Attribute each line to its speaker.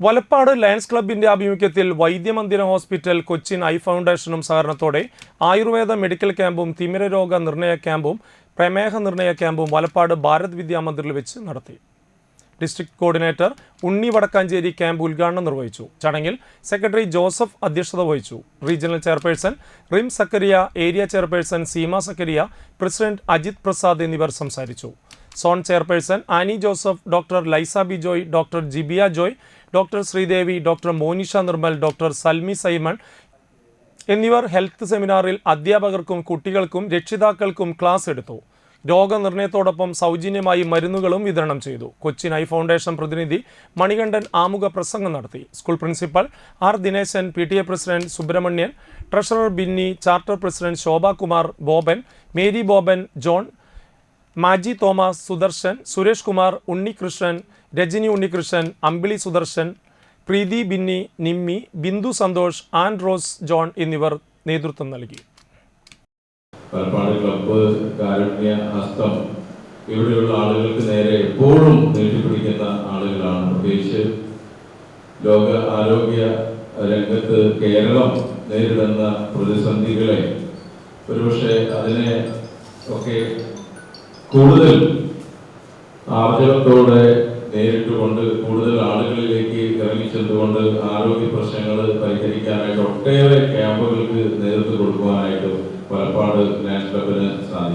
Speaker 1: Valappad lions ക്ലബിന്റെ ആഭിമുഖ്യത്തിൽ Vaidyamandira hospital Cochin eye ഫൗണ്ടേഷനും സഹകരണത്തോടെ ആയുർവേദ മെഡിക്കൽ ക്യാമ്പും തിമിര രോഗ നിർണയ ക്യാമ്പും പ്രമേഹ നിർണയ ക്യാമ്പും വലപ്പാട് ഭാരത് വിദ്യാമന്ദിറിൽ വെച്ച് നടത്തി. District coordinator Unni Vadakkanchery camp ഉദ്ഘാടനം നിർവഹിച്ചു. ചടങ്ങിൽ സെക്രട്ടറി ജോസഫ് അധ്യക്ഷത വഹിച്ചു. റീജിയണൽ ചെയർപേഴ്സൺ റിം Sakkariya area chairperson Seema Sakkariya president Ajith Prasad എന്നിവർ സംസാരിച്ചു. Zone chairperson Annie Joseph doctor Laisa B Joy doctor Jibiya Joy doctor Sreedevi doctor Monisha Nirmal doctor Salmi Simon എന്നിവർ health സെമിനാറിൽ അധ്യാപകർക്കും കുട്ടികൾക്കും രക്ഷിതാക്കൾക്കും class എടുത്തു. രോഗനിർണയത്തോടൊപ്പം സൗജന്യമായി മരുന്നുകളും വിതരണം ചെയ്തു. കൊച്ചി ഐ ഫൗണ്ടേഷൻ പ്രതിനിധി മണികണ്ഠൻ ആമുഖ പ്രസംഗം നടത്തി. School principal R Dineshan P T A president Subramanian treasurer Binni charter president Shobhakumar Boban Mary Boban John Maji Thomas Sudarshan Suresh Kumar Unnikrishnan Rajani Unnikrishnan Ambili Sudarshan Preethi Binni Nimmi Bindu Santhosh Ann Rose John എന്നിവർ നേതൃത്വം നൽകി.
Speaker 2: കാരുണ്യ ഹസ്തം. ഇവിടെയുള്ള ആളുകൾക്ക് നേരെ എപ്പോഴും നീട്ടിപ്പിടിക്കുന്ന ആളുകളാണ് പ്രത്യേകിച്ച് ലോക ആരോഗ്യ രംഗത്ത് കേരളം നേരിടുന്ന പ്രതിസന്ധികളെ ഒരുപക്ഷെ അതിനെ ഒക്കെ കൂടുതൽ ആർജവത്തോടെ നേരിട്ടുകൊണ്ട് കൂടുതൽ ആളുകളിലേക്ക് ഇറങ്ങിച്ചെന്നുകൊണ്ട് ആരോഗ്യ പ്രശ്നങ്ങൾ പരിഹരിക്കാനായിട്ട് ഒട്ടേറെ ക്യാമ്പുകൾക്ക് നേതൃത്വം കൊടുക്കുവാനായിട്ട് പലപ്പാട് നാഷണൽ ക്ലബിന് സാധിച്ചു